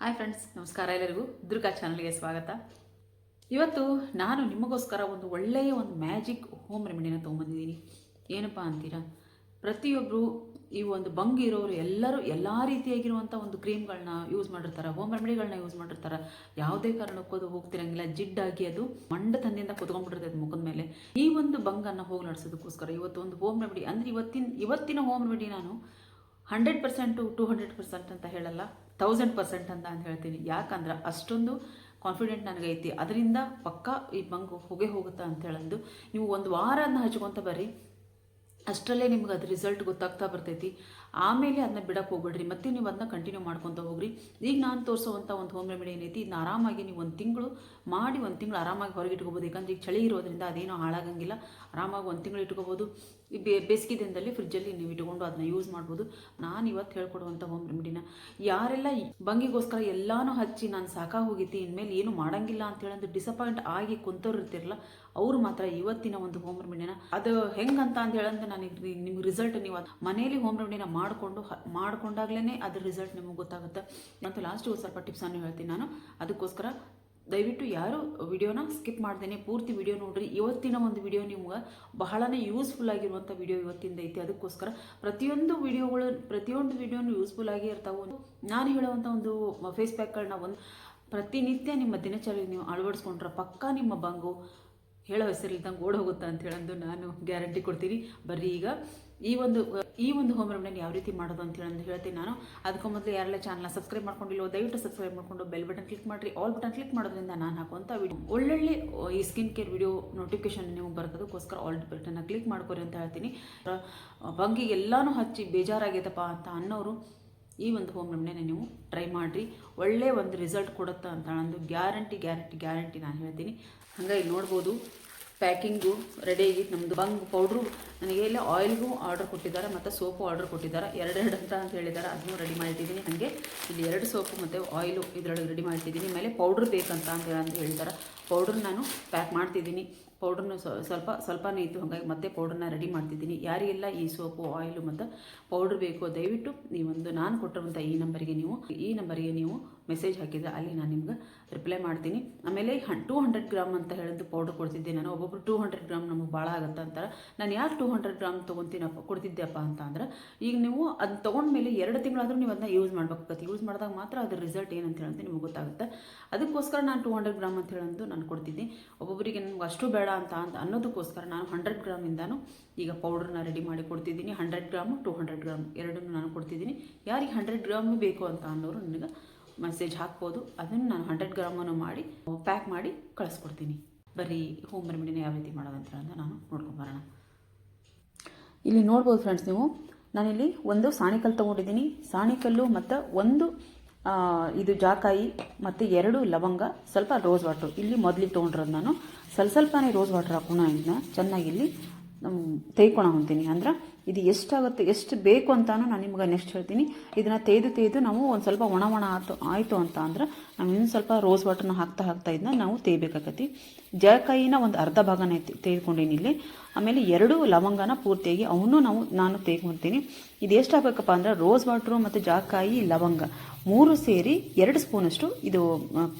Hi friends ನಮಸ್ಕಾರ ಎಲ್ಲರಿಗೂ. ದುರ್ಗಾ ಚಾನಲ್ಗೆ ಸ್ವಾಗತ. ಇವತ್ತು ನಾನು ನಿಮಗೋಸ್ಕರ ಒಂದು ಒಳ್ಳೆಯ ಒಂದು ಮ್ಯಾಜಿಕ್ ಹೋಮ್ ರೆಮಿಡಿನ ತೊಗೊಂಬಂದಿದ್ದೀನಿ ಏನಪ್ಪ ಅಂತೀರಾ? ಪ್ರತಿಯೊಬ್ಬರು ಈ ಒಂದು ಬಂಗ್ ಇರೋರು ಎಲ್ಲರೂ ಎಲ್ಲ ರೀತಿಯಾಗಿರುವಂಥ ಒಂದು ಕ್ರೀಮ್ಗಳನ್ನ ಯೂಸ್ ಮಾಡಿರ್ತಾರೆ ಹೋಮ್ ರೆಮಿಡಿಗಳನ್ನ ಯೂಸ್ ಮಾಡಿರ್ತಾರೆ. ಯಾವುದೇ ಕಾರಣಕ್ಕೂ ಅದು ಹೋಗ್ತಿರಂಗಿಲ್ಲ. ಜಿಡ್ಡಾಗಿ ಅದು ಮಂಡತನದಿಂದ ಕುತ್ಕೊಂಡ್ಬಿಟ್ಟಿರ್ತದೆ ಮುಖದ ಮೇಲೆ. ಈ ಒಂದು ಬಂಗನ್ನು ಹೋಗಿ ನಡೆಸೋದಕ್ಕೋಸ್ಕರ ಇವತ್ತು ಒಂದು ಹೋಮ್ ರೆಮಿಡಿ ಅಂದರೆ ಇವತ್ತಿನ ಇವತ್ತಿನ ಹೋಮ್ ರೆಮಿಡಿ ನಾನು hundred percent two hundred percent ಅಂತ ಹೇಳಲ್ಲ. ತೌಸಂಡ್ ಪರ್ಸೆಂಟ್ ಅಂತ ನಾನು ಹೇಳ್ತೀನಿ. ಯಾಕಂದ್ರೆ ಅಷ್ಟೊಂದು ಕಾನ್ಫಿಡೆಂಟ್ ನನಗೈತಿ. ಅದರಿಂದ ಪಕ್ಕಾ ಈ ಮಂಗು ಹೋಗೇ ಹೋಗುತ್ತಾ ಅಂತ ಹೇಳಂದು. ನೀವು ಒಂದು ವಾರನ ಹಚ್ಕೊತ ಬರ್ರಿ. ಅಷ್ಟರಲ್ಲೇ ನಿಮ್ಗೆ ಅದು ರಿಸಲ್ಟ್ ಗೊತ್ತಾಗ್ತಾ ಬರ್ತೈತಿ. ಆಮೇಲೆ ಅದನ್ನ ಬಿಡಕ್ಕೆ ಹೋಗ್ಬೇಡ್ರಿ. ಮತ್ತೆ ನೀವು ಅದನ್ನ ಕಂಟಿನ್ಯೂ ಮಾಡ್ಕೊತ ಹೋಗ್ರಿ. ಈಗ ನಾನು ತೋರಿಸೋವಂಥ ಒಂದು ಹೋಮ್ ರೆಮಿಡಿ ಏನೈತಿ ಇದನ್ನ ಆರಾಮಾಗಿ ನೀವು ಒಂದು ತಿಂಗಳು ಮಾಡಿ, ಒಂದು ತಿಂಗಳು ಆರಾಮಾಗಿ ಹೊರಗೆ ಇಟ್ಕೋಬೋದು. ಯಾಕಂದ್ರೆ ಈಗ ಚಳಿ ಇರೋದ್ರಿಂದ ಅದೇನು ಹಾಳಾಗಂಗಿಲ್ಲ. ಆರಾಮಾಗಿ ಒಂದು ತಿಂಗಳು ಇಟ್ಕೋಬೋದು. ಬೇಸಿಗೆ ದಿನದಲ್ಲಿ ಫ್ರಿಜ್ಜಲ್ಲಿ ನೀವು ಇಟ್ಕೊಂಡು ಅದನ್ನ ಯೂಸ್ ಮಾಡ್ಬೋದು. ನಾನು ಇವತ್ತು ಹೇಳ್ಕೊಡುವಂಥ ಹೋಮ್ ರೆಮಿಡಿನ ಯಾರೆಲ್ಲ ಬಂಗಿಗೋಸ್ಕರ ಎಲ್ಲಾನು ಹಚ್ಚಿ ನಾನು ಸಾಕಾ ಹೋಗಿತಿ ಇನ್ಮೇಲೆ ಏನು ಮಾಡಂಗಿಲ್ಲ ಅಂತ ಹೇಳಂದ್ರೆ ಡಿಸಪಾಯಿಂಟ್ ಆಗಿ ಕುಂತವ್ರು ಇರ್ತಿರಲ್ಲ, ಅವ್ರು ಮಾತ್ರ ಇವತ್ತಿನ ಒಂದು ಹೋಮ್ ರೆಮಿಡಿನ ಅದು ಹೆಂಗಂತ ಅಂತ ಹೇಳಂದ್ರೆ ನನಗೆ ನಿಮ್ಗೆ ರಿಸಲ್ಟ್ ನೀವು ಮನೆಯಲ್ಲಿ ಹೋಮ್ ರೆಮಿಡಿನ ಮಾಡಿಕೊಂಡು ಮಾಡ್ಕೊಂಡಾಗ್ಲೇ ಅದ್ರ ರಿಸಲ್ಟ್ ನಿಮಗೆ ಗೊತ್ತಾಗುತ್ತೆ. ಮತ್ತು ಒಂದು ಸ್ವಲ್ಪ ಟಿಪ್ಸನ್ನು ಹೇಳ್ತೀನಿ ನಾನು. ಅದಕ್ಕೋಸ್ಕರ ದಯವಿಟ್ಟು ಯಾರು ವಿಡಿಯೋನ ಸ್ಕಿಪ್ ಮಾಡ್ದೇನೆ, ಪೂರ್ತಿ ವಿಡಿಯೋ ನೋಡ್ರಿ. ಇವತ್ತಿನ ಒಂದು ವಿಡಿಯೋ ನಿಮ್ಗೆ ಬಹಳನೇ ಯೂಸ್ಫುಲ್ ಆಗಿರುವಂಥ ವಿಡಿಯೋ ಇವತ್ತಿಂದ ಐತಿ. ಅದಕ್ಕೋಸ್ಕರ ಪ್ರತಿಯೊಂದು ವಿಡಿಯೋಗಳು, ಪ್ರತಿಯೊಂದು ವಿಡಿಯೋನು ಯೂಸ್ಫುಲ್ ಆಗಿ ಇರ್ತಾವೆ. ನಾನು ಹೇಳುವಂಥ ಒಂದು ಫೇಸ್ ಪ್ಯಾಕ್ಗಳನ್ನ ಒಂದು ಪ್ರತಿನಿತ್ಯ ನಿಮ್ಮ ದಿನಚರಿ ನೀವು ಅಳವಡಿಸ್ಕೊಂಡ್ರೆ ಪಕ್ಕಾ ನಿಮ್ಮ ಬಂಗು ಹೇಳೋ ಹೆಸರಿಲ್ದಂಗೆ ಓಡೋಗುತ್ತೆ ಅಂತ ಹೇಳಂದು ನಾನು ಗ್ಯಾರಂಟಿ ಕೊಡ್ತೀನಿ. ಬರ್ರಿ ಈಗ ಈ ಒಂದು ಈ ಒಂದು ಹೋಮ್ ರೆಮಿಡಿನ ಯಾವ ರೀತಿ ಮಾಡೋದು ಅಂತ ಹೇಳಿ ಹೇಳ್ತೀನಿ ನಾನು. ಅದಕ್ಕೂ ಮೊದಲು ಯಾರೆಲ್ಲ ಚಾನಲ್ನ ಸಬ್ಸ್ಕ್ರೈಬ್ ಮಾಡ್ಕೊಂಡಿಲ್ಲೋ ದಯವಿಟ್ಟು ಸಬ್ಸ್ಕ್ರೈಬ್ ಮಾಡ್ಕೊಂಡು ಬೆಲ್ ಬಟನ್ ಕ್ಲಿಕ್ ಮಾಡಿರಿ. ಆಲ್ ಬಟನ್ ಕ್ಲಿಕ್ ಮಾಡೋದ್ರಿಂದ ನಾನು ಹಾಕುವಂಥ ವಿಡಿಯೋ ಒಳ್ಳೊಳ್ಳೆ ಈ ಸ್ಕಿನ್ ಕೇರ್ ವಿಡಿಯೋ ನೋಟಿಫಿಕೇಶನ್ ನೀವು ಬರೋದಕ್ಕೋಸ್ಕರ ಆಲ್ ಬಟನ್ನ ಕ್ಲಿಕ್ ಮಾಡ್ಕೊರಿ ಅಂತ ಹೇಳ್ತೀನಿ. ಬಂಗಿ ಎಲ್ಲಾನು ಹಚ್ಚಿ ಬೇಜಾರಾಗೈತಪ್ಪ ಅಂತ ಅನ್ನೋರು ಈ ಒಂದು ಹೋಮ್ ರೆಮಿಡಿಯನ್ನು ನೀವು ಟ್ರೈ ಮಾಡಿರಿ. ಒಳ್ಳೆ ಒಂದು ರಿಸಲ್ಟ್ ಕೊಡುತ್ತೆ ಅಂತ ಅಂದು ಗ್ಯಾರಂಟಿ ಗ್ಯಾರಂಟಿ ಗ್ಯಾರಂಟಿ ನಾನು ಹೇಳ್ತೀನಿ. ಹಾಗಾಗಿ ನೋಡ್ಬೋದು. ಪ್ಯಾಕಿಂಗು ರೆಡಿ ಆಗಿತ್ತು ನಮ್ಮದು ಬಂಗ್ ಪೌಡ್ರು ನನಗೆ ಇಲ್ಲಿ ಆಯಿಲ್ಗೂ ಆರ್ಡರ್ ಕೊಟ್ಟಿದ್ದಾರೆ, ಮತ್ತು ಸೋಪು ಆರ್ಡರ್ ಕೊಟ್ಟಿದ್ದಾರೆ. ಎರಡೆರಡು ಅಂತ ಅಂತ ಹೇಳಿದ್ದಾರೆ, ಅದನ್ನು ರೆಡಿ ಮಾಡಿಟ್ಟಿದ್ದೀನಿ. ಹಾಗೆ ಇಲ್ಲಿ ಎರಡು ಸೋಪು ಮತ್ತು ಆಯಿಲು ಇದರೊಳಗೆ ರೆಡಿ ಮಾಡ್ತಿದ್ದೀನಿ ಮೇಲೆ ಪೌಡ್ರ್ ಬೇಕಂತ ಅಂತ ಅಂತ ಹೇಳ್ತಾರೆ ಪೌಡ್ರ್ ನಾನು ಪ್ಯಾಕ್ ಮಾಡ್ತಿದ್ದೀನಿ. ಪೌಡ್ರನ್ನ ಸ್ವಲ್ಪ, ಸ್ವಲ್ಪನೇ ಇತ್ತು ಹಾಗಾಗಿ ಮತ್ತೆ ಪೌಡ್ರನ್ನ ರೆಡಿ ಮಾಡ್ತಿದ್ದೀನಿ. ಯಾರಿಗೆಲ್ಲ ಈ ಸೋಪು, ಆಯಿಲು ಮತ್ತು ಪೌಡ್ರ್ ಬೇಕು ದಯವಿಟ್ಟು ನೀವೊಂದು, ನಾನು ಕೊಟ್ಟಿರುವಂಥ ಈ ನಂಬರಿಗೆ ನೀವು, ಈ ನಂಬರಿಗೆ ನೀವು ಮೆಸೇಜ್ ಹಾಕಿದ್ರೆ ಅಲ್ಲಿ ನಾನು ನಿಮ್ಗೆ ರಿಪ್ಲೈ ಮಾಡ್ತೀನಿ. ಆಮೇಲೆ ಹನ್ ಟೂ ಹಂಡ್ರೆಡ್ ಗ್ರಾಮ್ ಅಂತ ಹೇಳಿದ್ದು ಪೌಡ್ರ್ ಕೊಡ್ತಿದ್ದೆ ನಾನು. ಒಬ್ಬೊಬ್ರು ಟೂ ಹಂಡ್ರೆಡ್ ಗ್ರಾಮ್ ನಮಗೆ ಭಾಳ ಆಗುತ್ತೆ ಅಂತಾರೆ. ನಾನು ಯಾಕೆ ಟೂ ಹಂಡ್ರೆಡ್ ಗ್ರಾಮ್ ತೊಗೊತೀನಪ್ಪ ಕೊಡ್ತಿದ್ದೆಪ್ಪ ಅಂತ ಅಂದ್ರೆ, ಈಗ ನೀವು ಅದು ತೊಗೊಂಡ್ಮೇಲೆ ಎರಡು ತಿಂಗಳಾದರೂ ನೀವು ಅದನ್ನ ಯೂಸ್ ಮಾಡ್ಬೇಕಾಗತ್ತೆ ಯೂಸ್ ಮಾಡಿದಾಗ ಮಾತ್ರ ಅದ್ರ ರಿಸಲ್ಟ್ ಏನಂತ ಹೇಳಂತ ನಿಮ್ಗೆ ಗೊತ್ತಾಗುತ್ತೆ. ಅದಕ್ಕೋಸ್ಕರ ನಾನು ಟೂ ಹಂಡ್ರೆಡ್ ಗ್ರಾಮ್ ಅಂತ ಹೇಳಂದು ನಾನು ಕೊಡ್ತಿದ್ದೆ. ಒಬ್ಬೊಬ್ಬರಿಗೆ ನಮ್ಗೆ ಅಷ್ಟು ಬೇಡ ಅಂತ ಅಂತ ಅನ್ನೋದಕ್ಕೋಸ್ಕರ ನಾನು ಹಂಡ್ರೆಡ್ ಗ್ರಾಮಿಂದಾನು ಈಗ ಪೌಡ್ರನ್ನ ರೆಡಿ ಮಾಡಿ ಕೊಡ್ತಿದ್ದೀನಿ. Hundred gram two hundred gram ಎರಡನ್ನೂ ನಾನು ಕೊಡ್ತಿದ್ದೀನಿ. ಯಾರಿಗೆ ಹಂಡ್ರೆಡ್ ಗ್ರಾಮ್ ಬೇಕು ಅಂತ ಅನ್ನೋರು ನನಗೆ ಮೆಸೇಜ್ ಹಾಕ್ಬೋದು. ಅದನ್ನು ನಾನು ಹಂಡ್ರೆಡ್ ಗ್ರಾಮನ್ನು ಮಾಡಿ ಪ್ಯಾಕ್ ಮಾಡಿ ಕಳಿಸ್ಕೊಡ್ತೀನಿ. ಬರೀ ಹೋಮ್ ರೆಮಿಡಿನ ಯಾವ ರೀತಿ ಮಾಡೋದಂತ ನಾನು ನೋಡ್ಕೊಂಬರೋಣ ಇಲ್ಲಿ ನೋಡ್ಬೋದು ಫ್ರೆಂಡ್ಸ್ ನೀವು. ನಾನಿಲ್ಲಿ ಒಂದು ಸಾಣಿಕಲ್ಲು ತೊಗೊಂಡಿದ್ದೀನಿ. ಸಾಣಿಕಲ್ಲು ಮತ್ತು ಒಂದು ಇದು ಜಾಕಾಯಿ ಮತ್ತು ಎರಡು ಲವಂಗ, ಸ್ವಲ್ಪ ರೋಸ್ ವಾಟ್ರು ಇಲ್ಲಿ ಮೊದಲಿಗೆ ತೊಗೊಂಡಿರೋದು ನಾನು. ಸ್ವಲ್ಪ ಸ್ವಲ್ಪನೇ ರೋಸ್ ವಾಟ್ರ್ ಹಾಕೋಣ ಇದನ್ನ. ಚೆನ್ನಾಗಿ ಇಲ್ಲಿ ತೆಯ್ಕೊಳ ಹೊಂತೀನಿ ಅಂದ್ರೆ ಇದು ಎಷ್ಟಾಗುತ್ತೆ, ಎಷ್ಟು ಬೇಕು ಅಂತಾನು ನಾನು ನಿಮ್ಗೆ ನೆಕ್ಸ್ಟ್ ಹೇಳ್ತೀನಿ. ಇದನ್ನು ತೆಗೆದು ತೆಗೆದು ನಾವು ಒಂದು ಸ್ವಲ್ಪ ಒಣ ಒಣ ಆಯ್ತು ಆಯಿತು ಅಂತ ಅಂದ್ರೆ ನಾವು ಇನ್ನೂ ಸ್ವಲ್ಪ ರೋಸ್ ವಾಟರ್ನ ಹಾಕ್ತಾ ಹಾಕ್ತಾ ಇದನ್ನ ನಾವು ತೆಗಿಬೇಕಾಗತ್ತೆ ಜಾಯಕಾಯಿನ ಒಂದು ಅರ್ಧ ಭಾಗನ ತೆಗೆದುಕೊಂಡೀನಿ ಇಲ್ಲಿ. ಆಮೇಲೆ ಎರಡು ಲವಂಗನ ಪೂರ್ತಿಯಾಗಿ ಅವನ್ನೂ ನಾವು, ನಾನು ತೆಗೆದುಕೊತೀನಿ ಇದು ಎಷ್ಟು ಆಗ್ಬೇಕಪ್ಪ ಅಂದ್ರೆ ರೋಸ್ ವಾಟ್ರು ಮತ್ತು ಜಾಕಾಯಿ ಲವಂಗ ಮೂರು ಸೇರಿ ಎರಡು ಸ್ಪೂನಷ್ಟು ಇದು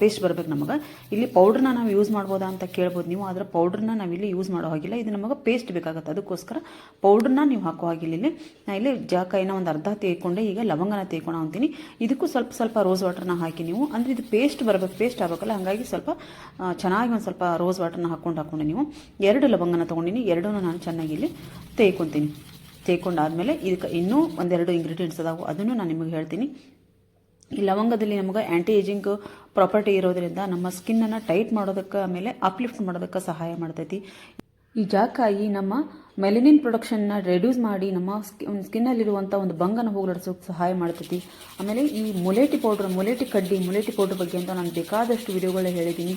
ಪೇಸ್ಟ್ ಬರಬೇಕು ನಮಗೆ. ಇಲ್ಲಿ ಪೌಡ್ರನ್ನ ನಾವು ಯೂಸ್ ಮಾಡ್ಬೋದಾ ಅಂತ ಕೇಳ್ಬೋದು ನೀವು ಅದರ ಪೌಡ್ರನ್ನ ನಾವಿಲ್ಲಿ ಯೂಸ್ ಮಾಡೋ ಹಾಗಿಲ್ಲ. ಇದು ನಮಗೆ ಪೇಸ್ಟ್ ಬೇಕಾಗುತ್ತೆ. ಅದಕ್ಕೋಸ್ಕರ ಪೌಡ್ರನ್ನ ನೀವು ಹಾಗಿಲ್ಲ ಇಲ್ಲಿ ನಾ ಇಲ್ಲಿ ಜಾಕಾಯಿನ ಒಂದು ಅರ್ಧ ತೇಕೊಂಡೆ, ಈಗ ಲವಂಗನ ತೆಗೆದುಕೊಂಡು ಅಂತೀನಿ. ಇದಕ್ಕೂ ಸ್ವಲ್ಪ ಸ್ವಲ್ಪ ರೋಸ್ ವಾಟರ್ನ ಹಾಕಿ ನೀವು. ಅಂದರೆ ಇದು ಪೇಸ್ಟ್ ಬರಬೇಕು ಪೇಸ್ಟ್ ಆಗಬೇಕಲ್ಲ, ಹಾಗಾಗಿ ಸ್ವಲ್ಪ ಚೆನ್ನಾಗಿ ಒಂದು ಸ್ವಲ್ಪ ರೋಸ್ ವಾಟರ್ನ ಹಾಕ್ಕೊಂಡು ಹಾಕ್ಕೊಂಡು ನೀವು. ಎರಡು ಲವಂಗನ ತೊಗೊಂಡಿನಿ ಎರಡೂ ನಾನು ಚೆನ್ನಾಗಿ ಇಲ್ಲಿ ತೆಯ್ಕೊತೀನಿ ತೆಯ್ಕೊಂಡಾದ್ಮೇಲೆ ಇದಕ್ಕೆ ಇನ್ನೂ ಒಂದೆರಡು ಇಂಗ್ರೀಡಿಯೆಂಟ್ಸ್ ಅದಾವು, ಅದನ್ನು ನಾನು ನಿಮಗೆ ಹೇಳ್ತೀನಿ. ಈ ಲವಂಗದಲ್ಲಿ ನಮಗೆ ಆ್ಯಂಟಿ ಏಜಿಂಗ್ ಪ್ರಾಪರ್ಟಿ ಇರೋದರಿಂದ ನಮ್ಮ ಸ್ಕಿನ್ನನ್ನು ಟೈಟ್ ಮಾಡೋದಕ್ಕೆ ಆಮೇಲೆ ಅಪ್ಲಿಫ್ಟ್ ಮಾಡೋದಕ್ಕೆ ಸಹಾಯ ಮಾಡ್ತೈತಿ. ಈ ಜಾಕಾಯಿ ನಮ್ಮ ಮೆಲನಿನ್ ಪ್ರೊಡಕ್ಷನ್ನ ರೆಡ್ಯೂಸ್ ಮಾಡಿ ನಮ್ಮ ಸ್ಕಿನ್ ಸ್ಕಿನ್ನಲ್ಲಿರುವಂಥ ಒಂದು ಬಂಗನ ಹೋಗಲಾಡಿಸೋಕೆ ಸಹಾಯ ಮಾಡ್ತೈತಿ. ಆಮೇಲೆ ಈ ಮುಲೇಟಿ ಪೌಡ್ರ್ ಮುಲೇಟಿ ಕಡ್ಡಿ, ಮುಲೇಟಿ ಪೌಡ್ರ್ ಬಗ್ಗೆ ಅಂತ ನಾನು ಬೇಕಾದಷ್ಟು ವಿಡಿಯೋಗಳೇ ಹೇಳಿದ್ದೀನಿ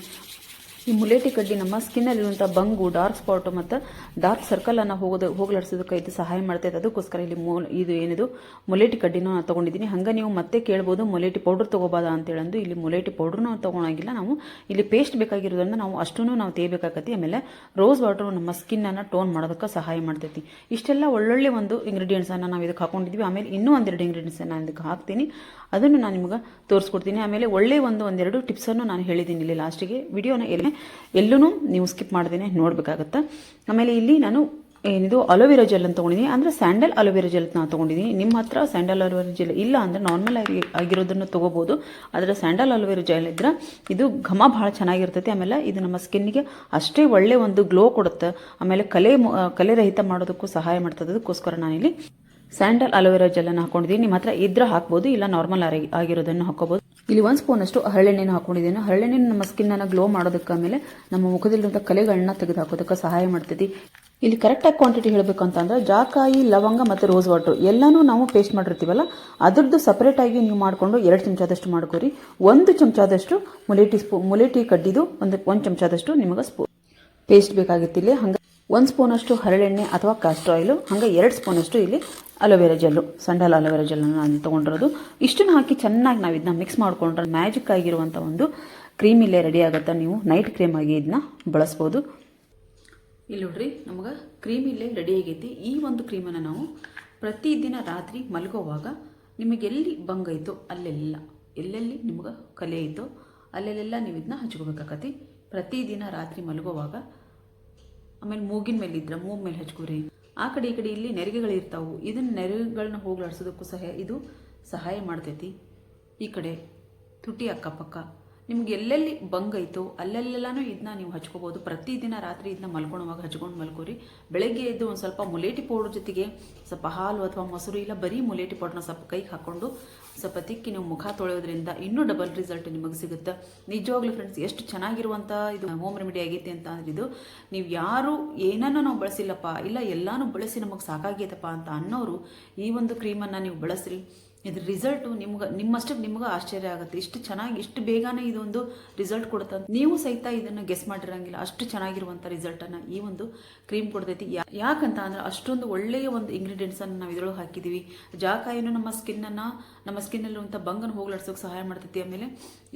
ಈ ಮುಲೇಟಿ ಕಡ್ಡಿ ನಮ್ಮ ಸ್ಕಿನ್ನಲ್ಲಿರುವಂಥ ಬಂಗು ಡಾರ್ಕ್ ಸ್ಪಾಟ್ ಮತ್ತು ಡಾರ್ಕ್ ಸರ್ಕಲನ್ನು ಹೋಗೋದು ಹೋಗ್ಲಾಡಿಸೋದಕ್ಕೆ ಇದು ಸಹಾಯ ಮಾಡ್ತೈತೆ ಅದಕ್ಕೋಸ್ಕರ ಇಲ್ಲಿ ಮೂ ಇದು ಏನಿದು? ಮುಲೇಟಿ ಕಡ್ಡಿನೂ ತೊಗೊಂಡಿದ್ದೀನಿ ಹಂಗೆ ನೀವು ಮತ್ತೆ ಕೇಳ್ಬೋದು, ಮುಲೇಟಿ ಪೌಡ್ರ್ ತೊಗೋಬೋದ ಅಂತೇಳಂದು ಇಲ್ಲಿ ಮುಲೇಟಿ ಪೌಡ್ರೂ ತೊಗೊಳಂಗಿಲ್ಲ. ನಾವು ಇಲ್ಲಿ ಪೇಸ್ಟ್ ಬೇಕಾಗಿರೋದ್ರಿಂದ ನಾವು ಅಷ್ಟೂ ನಾವು ತೇಬೇಕಾಗತ್ತೆ ಆಮೇಲೆ ರೋಸ್ ವಾಟರ್ ನಮ್ಮ ಸ್ಕಿನ್ನನ್ನು ಟೋನ್ ಮಾಡೋದಕ್ಕೆ ಸಹಾಯ ಮಾಡ್ತೈತಿ. ಇಷ್ಟೆಲ್ಲ ಒಳ್ಳೊಳ್ಳೆ ಒಂದು ಇಂಗ್ರೀಡಿಯೆಂಟ್ಸನ್ನು ನಾವು ಇದಕ್ಕೆ ಹಾಕೊಂಡಿದ್ವಿ. ಆಮೇಲೆ ಇನ್ನೂ ಒಂದೆರಡು ಇಂಗ್ರೀಡಿಯೆಂಟ್ಸ್ ನಾನು ಇದಕ್ಕೆ ಹಾಕ್ತೀನಿ. ಅದನ್ನು ನಾನು ನಿಮಗೆ ತೋರಿಸ್ಕೊಡ್ತೀನಿ. ಆಮೇಲೆ ಒಳ್ಳೆ ಒಂದು ಒಂದೆರಡು ಟಿಪ್ಸನ್ನು ನಾನು ಹೇಳಿದ್ದೀನಿ ಇಲ್ಲಿ ಲಾಸ್ಟಿಗೆ ವಿಡಿಯೋನ ಎಲ್ಲಿ ಎಲ್ಲೂ ನೀವು ಸ್ಕಿಪ್ ಮಾಡ್ದೇನೆ ನೋಡಬೇಕಾಗತ್ತೆ? ಆಮೇಲೆ ಇಲ್ಲಿ ನಾನು ಏನಿದು ಅಲೋವೆರಾ ಜೆಲ್ ಅಂತ ತೊಗೊಂಡಿದ್ದೀನಿ ಅಂದರೆ ಸ್ಯಾಂಡಲ್ ಅಲೋವೆರಾ ಜೆಲ್ ನಾನು ತೊಗೊಂಡಿದ್ದೀನಿ ನಿಮ್ಮ ಹತ್ರ ಸ್ಯಾಂಡಲ್ ಅಲೋವೆರಾ ಜೆಲ್ ಇಲ್ಲ ಅಂದರೆ ನಾರ್ಮಲ್ ಆಗಿ ಆಗಿರೋದನ್ನು ತೊಗೋಬೋದು. ಆದರೆ ಸ್ಯಾಂಡಲ್ ಅಲೋವೆರಾ ಜೆಲ್ ಇದ್ರೆ ಇದು ಘಮ ಭಾಳ ಚೆನ್ನಾಗಿರ್ತೈತಿ. ಆಮೇಲೆ ಇದು ನಮ್ಮ ಸ್ಕಿನ್ನಿಗೆ ಅಷ್ಟೇ ಒಳ್ಳೆ ಒಂದು ಗ್ಲೋ ಕೊಡುತ್ತೆ. ಆಮೇಲೆ ಕಲೆ ಕಲೆ ರಹಿತ ಮಾಡೋದಕ್ಕೂ ಸಹಾಯ ಮಾಡ್ತದೆ. ಅದಕ್ಕೋಸ್ಕರ ನಾನಿಲ್ಲಿ ಸ್ಯಾಂಡಲ್ ಅಲೋವೆರಾ ಜೆಲ್ಲನ್ನು ಹಾಕೊಂಡಿದ್ದೀನಿ ನಿಮ್ಮ ಹತ್ರ ಇದ್ರೆ ಹಾಕ್ಬೋದು, ಇಲ್ಲ ನಾರ್ಮಲ್ ಆಗಿ ಆಗಿರೋದನ್ನು ಹಾಕೋಬೋದು ಇಲ್ಲಿ ಒಂದು ಸ್ಪೂನ್ ಅಷ್ಟು ಹರಳೆಣ್ಣೆನ ಹಾಕೊಂಡಿದ್ದೀನಿ. ಹರಳೆಣ್ಣೆ ನಮ್ಮ ಸ್ಕಿನ್ನನ್ನು ಗ್ಲೋ ಮಾಡೋದಕ್ಕೆ ಆಮೇಲೆ ನಮ್ಮ ಮುಖದಲ್ಲಿರುವಂಥ ಕಲೆಗಳನ್ನ ತೆಗೆದುಹಾಕೋದಕ್ಕೆ ಸಹಾಯ ಮಾಡ್ತೈತಿ. ಇಲ್ಲಿ ಕರೆಕ್ಟಾಗಿ ಕ್ವಾಂಟಿಟಿ ಹೇಳಬೇಕು ಅಂತಂದ್ರೆ ಜಾಕಾಯಿ, ಲವಂಗ ಮತ್ತು ರೋಸ್ ವಾಟರ್ ಎಲ್ಲನೂ ನಾವು ಪೇಸ್ಟ್ ಮಾಡಿರ್ತೀವಲ್ಲ, ಅದ್ರದ್ದು ಸಪ್ರೇಟಾಗಿ ನೀವು ಮಾಡಿಕೊಂಡು ಎರಡು ಚಮಚದಷ್ಟು ಮಾಡ್ಕೋರಿ. ಒಂದು ಚಮಚದಷ್ಟು ಮುಲೇಟಿ ಸ್ಪೂ ಮುಲೇಟಿ ಕಡ್ಡಿದು ಒಂದು ಒಂದು ಚಮಚದಷ್ಟು ನಿಮಗೆ ಸ್ಪೂ ಪೇಸ್ಟ್ ಬೇಕಾಗಿತ್ತಿಲ್ಲ. ಹಂಗೆ ಒಂದು ಸ್ಪೂನಷ್ಟು ಹರಳೆಣ್ಣೆ ಅಥವಾ ಕ್ಯಾಸ್ಟರ್ ಆಯಿಲು ಹಂಗೆ ಎರಡು ಸ್ಪೂನಷ್ಟು ಇಲ್ಲಿ aloe vera gel sandal aloe vera ಜೆಲ್ಲನ್ನು ನಾನು ತೊಗೊಂಡಿರೋದು. ಇಷ್ಟನ್ನು ಹಾಕಿ ಚೆನ್ನಾಗಿ ನಾವು ಇದನ್ನ ಮಿಕ್ಸ್ ಮಾಡಿಕೊಂಡ್ರೆ ಮ್ಯಾಜಿಕ್ ಆಗಿರುವಂಥ ಒಂದು ಕ್ರೀಮ್ ಇಲ್ಲೇ ರೆಡಿ ಆಗುತ್ತೆ. ನೀವು ನೈಟ್ ಕ್ರೀಮ್ ಆಗಿ ಇದನ್ನ ಬಳಸ್ಬೋದು. ಇಲ್ಲಿ ನೋಡ್ರಿ, ನಮಗೆ ಕ್ರೀಮ್ ಇಲ್ಲೇ ರೆಡಿ ಆಗೈತಿ. ಈ ಒಂದು ಕ್ರೀಮನ್ನು ನಾವು ಪ್ರತಿದಿನ ರಾತ್ರಿ ಮಲಗೋವಾಗ ನಿಮಗೆ ಎಲ್ಲಿ ಬಂಗ್ ಐತೋ ಅಲ್ಲೆಲ್ಲ, ಎಲ್ಲೆಲ್ಲಿ ನಿಮ್ಗೆ ಕಲೆ ಐತೋ ಅಲ್ಲೆಲ್ಲ ನೀವು ಇದನ್ನ ಹಚ್ಕೋಬೇಕಾಕತಿ ಪ್ರತಿದಿನ ರಾತ್ರಿ ಮಲಗೋವಾಗ ಆಮೇಲೆ ಮೂಗಿನ ಮೇಲೆ ಇದ್ರೆ ಮೂಗ್ ಮೇಲೆ ಹಚ್ಕೋರಿ. ಆ ಕಡೆ ಈ ಕಡೆ ಇಲ್ಲಿ ನೆರಿಗೆಗಳು ಇದನ್ನು ಇದನ್ನ ನೆರಿಗೆಗಳನ್ನ ಹೋಗ್ಲಾಡ್ಸೋದಕ್ಕೂ ಸಹ ಇದು ಸಹಾಯ ಮಾಡ್ತೈತಿ. ಈ ಕಡೆ ತುಟಿ ಅಕ್ಕಪಕ್ಕ. ನಿಮ್ಗೆ ಎಲ್ಲೆಲ್ಲಿ ಬಂಗ್ ಐತೋ ಅಲ್ಲೆಲ್ಲೆಲ್ಲಾನು ಇದನ್ನ ನೀವು ಹಚ್ಕೋಬೋದು. ಪ್ರತಿದಿನ ರಾತ್ರಿ ಇದನ್ನ ಮಲ್ಕೊಳುವಾಗ ಹಚ್ಕೊಂಡು ಮಲ್ಕೋರಿ. ಬೆಳಗ್ಗೆ ಎದ್ದು ಒಂದು ಸ್ವಲ್ಪ ಮುಲೇಟಿ ಪೌಡ್ರ್ ಜೊತೆಗೆ ಸ್ವಲ್ಪ ಹಾಲು ಅಥವಾ ಮೊಸರು ಇಲ್ಲ ಬರೀ ಮುಲೇಟಿ ಪೌಡ್ರನ್ನ ಸ್ವಲ್ಪ ಕೈಗೆ ಹಾಕ್ಕೊಂಡು ಸ್ವಲ್ಪ ತಿಕ್ಕಿ ನೀವು ಮುಖ ತೊಳೆಯೋದ್ರಿಂದ ಇನ್ನೂ ಡಬಲ್ ರಿಸಲ್ಟ್ ನಿಮಗೆ ಸಿಗುತ್ತೆ. ನಿಜವಾಗ್ಲೂ ಫ್ರೆಂಡ್ಸ್ ಎಷ್ಟು ಚೆನ್ನಾಗಿರುವಂಥ ಇದು ಹೋಮ್ ರೆಮಿಡಿ ಆಗೈತೆ ಅಂತ ಇದು ನೀವು ಯಾರು ಏನನ್ನ ನಾವು ಬಳಸಿಲ್ಲಪ್ಪ, ಇಲ್ಲ ಎಲ್ಲಾನು ಬಳಸಿ ನಮಗೆ ಸಾಕಾಗೈತಪ್ಪ ಅಂತ ಅನ್ನೋರು ಈ ಒಂದು ಕ್ರೀಮನ್ನು ನೀವು ಬಳಸ್ರಿ. ಇದ್ರ ರಿಸಲ್ಟು ನಿಮ್ಗೆ ನಿಮ್ಮಷ್ಟಕ್ಕೆ ನಿಮ್ಗೆ ಆಶ್ಚರ್ಯ ಆಗುತ್ತೆ. ಇಷ್ಟು ಚೆನ್ನಾಗಿ ಇಷ್ಟು ಬೇಗನೆ ಇದೊಂದು ರಿಸಲ್ಟ್ ಕೊಡುತ್ತೆ ನೀವು ಸಹಿತ ಇದನ್ನು ಗೆಸ್ ಮಾಡಿರಂಗಿಲ್ಲ. ಅಷ್ಟು ಚೆನ್ನಾಗಿರುವಂಥ ರಿಸಲ್ಟನ್ನು ಈ ಒಂದು ಕ್ರೀಮ್ ಕೊಡ್ತೈತಿ. ಯಾಕಂತ ಅಂದ್ರೆ ಅಷ್ಟೊಂದು ಒಳ್ಳೆಯ ಒಂದು ಇಂಗ್ರೀಡಿಯೆಂಟ್ಸನ್ನು ನಾವು ಇದರೊಳಗೆ ಹಾಕಿದ್ದೀವಿ ಜಾಕಾಯಿನೂ ನಮ್ಮ ಸ್ಕಿನ್ನನ್ನು ನಮ್ಮ ಸ್ಕಿನ್ನಲ್ಲಿರುವಂಥ ಬಂಗನ್ನು ಹೋಗ್ಲಾಡ್ಸೋಕೆ ಸಹಾಯ ಮಾಡ್ತೈತಿ. ಆಮೇಲೆ